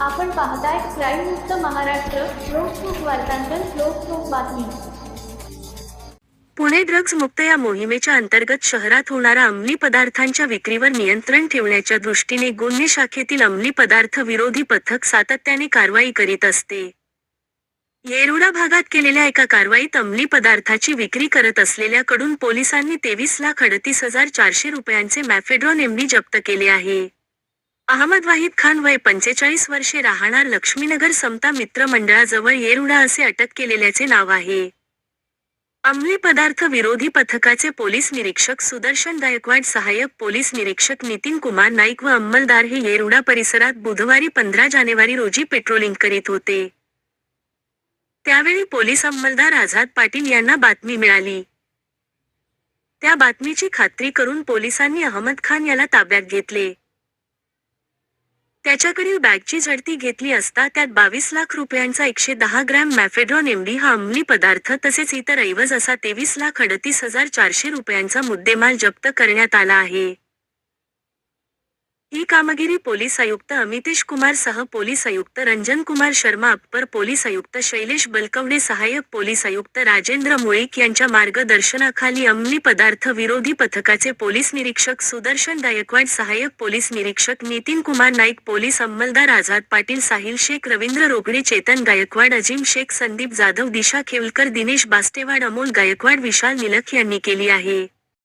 आपण पाहताय क्राईम मुक्त महाराष्ट्र लोकसुख वार्तांकन लोकसुख बातमी. पुणे ड्रग्ज मुक्त या मोहिमेच्या अंतर्गत शहरात होणारा अंमली पदार्थांच्या विक्रीवर नियंत्रण ठेवण्याच्या दृष्टीने गुन्हे शाखेतील अंमली पदार्थ विरोधी पथक सातत्याने कारवाई करीत असते. येरुडा भागात केलेल्या एका कारवाईत अंमली पदार्थाची विक्री करत असलेल्याकडून पोलिसांनी तेवीस लाख अडतीस हजार चारशे रुपयांचे मॅफेड्रॉन एमबी जप्त केले आहे. अहमद वाहिद खान वय पंचेचाळीस वर्षे राहणार लक्ष्मीनगर समता मित्र मंडळाजवळ येरुडा असे अटक केलेल्याचे नाव आहे. अंमली पदार्थ विरोधी पथकाचे पोलीस निरीक्षक सुदर्शन गायकवाड सहाय्यक पोलीस निरीक्षक नितीन कुमार नाईक व अंमलदार हे येरुडा परिसरात बुधवारी पंधरा जानेवारी रोजी पेट्रोलिंग करीत होते. त्यावेळी पोलीस अंमलदार आझाद पाटील यांना बातमी मिळाली. त्या बातमीची खात्री करून पोलिसांनी अहमद खान याला ताब्यात घेतले. त्याच्याकडील बॅगची झडती घेतली असता त्यात बावीस लाख रुपयांचा एकशे दहा ग्रॅम मॅफेड्रॉन एमडी हा अंमली पदार्थ तसेच इतर ऐवज असा तेवीस लाख अडतीस हजार चारशे रुपयांचा मुद्देमाल जप्त करण्यात आला आहे. ही कामगिरी पोलीस आयुक्त अमितेश कुमार सह पोलीस आयुक्त रंजन कुमार शर्मा अप्पर पोलीस आयुक्त शैलेश बलकवणे सहाय्यक पोलीस आयुक्त राजेंद्र मुळीक यांच्या मार्गदर्शनाखाली अंमली पदार्थ विरोधी पथकाचे पोलीस निरीक्षक सुदर्शन गायकवाड सहाय्यक पोलीस निरीक्षक नितीन कुमार नाईक पोलीस अंमलदार आझाद पाटील साहिल शेख रवींद्र रोगणे चेतन गायकवाड अजिम शेख संदीप जाधव दिशा खेवलकर दिनेश बास्टेवाड अमोल गायकवाड विशाल निलख यांनी केली आहे.